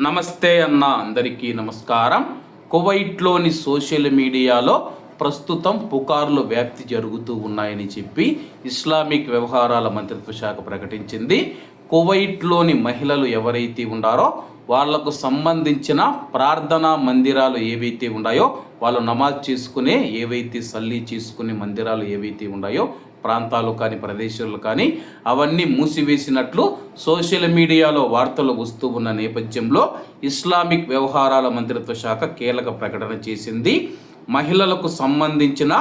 నమస్తే అన్న అందరికీ నమస్కారం. కువైట్లోని సోషల్ మీడియాలో ప్రస్తుతం పుకార్లు వ్యాప్తి జరుగుతూ ఉన్నాయని చెప్పి ఇస్లామిక్ వ్యవహారాల మంత్రిత్వ శాఖ ప్రకటించింది. కువైట్లోని మహిళలు ఎవరైతే ఉన్నారో వాళ్ళకు సంబంధించిన ప్రార్థనా మందిరాలు ఏవైతే ఉన్నాయో వాళ్ళు నమాజ్ చేసుకునే ఏవైతే సల్లీ చేసుకునే మందిరాలు ఏవైతే ఉన్నాయో ప్రాంతాలు కానీ ప్రదేశాలు కానీ అవన్నీ మూసివేసినట్లు సోషల్ మీడియాలో వార్తలు వస్తూ ఉన్న నేపథ్యంలో ఇస్లామిక్ వ్యవహారాల మంత్రిత్వ శాఖ కీలక ప్రకటన చేసింది. మహిళలకు సంబంధించిన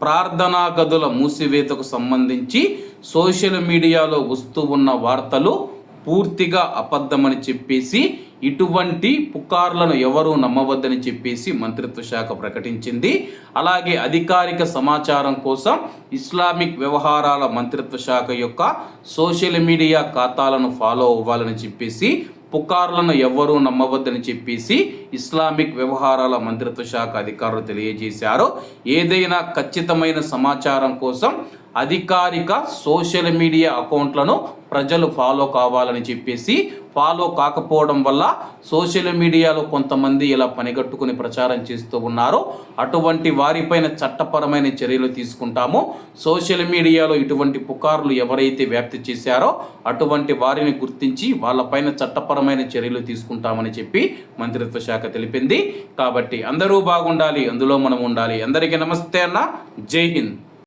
ప్రార్థనా గదుల మూసివేతకు సంబంధించి సోషల్ మీడియాలో వస్తూ ఉన్న వార్తలు పూర్తిగా అబద్ధమని చెప్పేసి ఇటువంటి పుకార్లను ఎవరూ నమ్మవద్దని చెప్పేసి మంత్రిత్వ శాఖ ప్రకటించింది. అలాగే అధికారిక సమాచారం కోసం ఇస్లామిక్ వ్యవహారాల మంత్రిత్వ శాఖ యొక్క సోషల్ మీడియా ఖాతాలను ఫాలో అవ్వాలని చెప్పేసి పుకార్లను ఎవ్వరూ నమ్మవద్దని చెప్పేసి ఇస్లామిక్ వ్యవహారాల మంత్రిత్వ శాఖ అధికారులు తెలియజేశారు. ఏదైనా ఖచ్చితమైన సమాచారం కోసం అధికారిక సోషల్ మీడియా అకౌంట్లను ప్రజలు ఫాలో కావాలని చెప్పేసి ఫాలో కాకపోవడం వల్ల సోషల్ మీడియాలో కొంతమంది ఇలా పనిగట్టుకుని ప్రచారం చేస్తూ ఉన్నారు. అటువంటి వారిపైన చట్టపరమైన చర్యలు తీసుకుంటాము. సోషల్ మీడియాలో ఇటువంటి పుకార్లు ఎవరైతే వ్యాప్తి చేశారో అటువంటి వారిని గుర్తించి వాళ్ళపైన చట్టపరమైన చర్యలు తీసుకుంటామని చెప్పి మంత్రిత్వ శాఖ తెలిపింది. కాబట్టి అందరూ బాగుండాలి అందులో మనం ఉండాలి. అందరికీ నమస్తే అన్న. జై హింద్.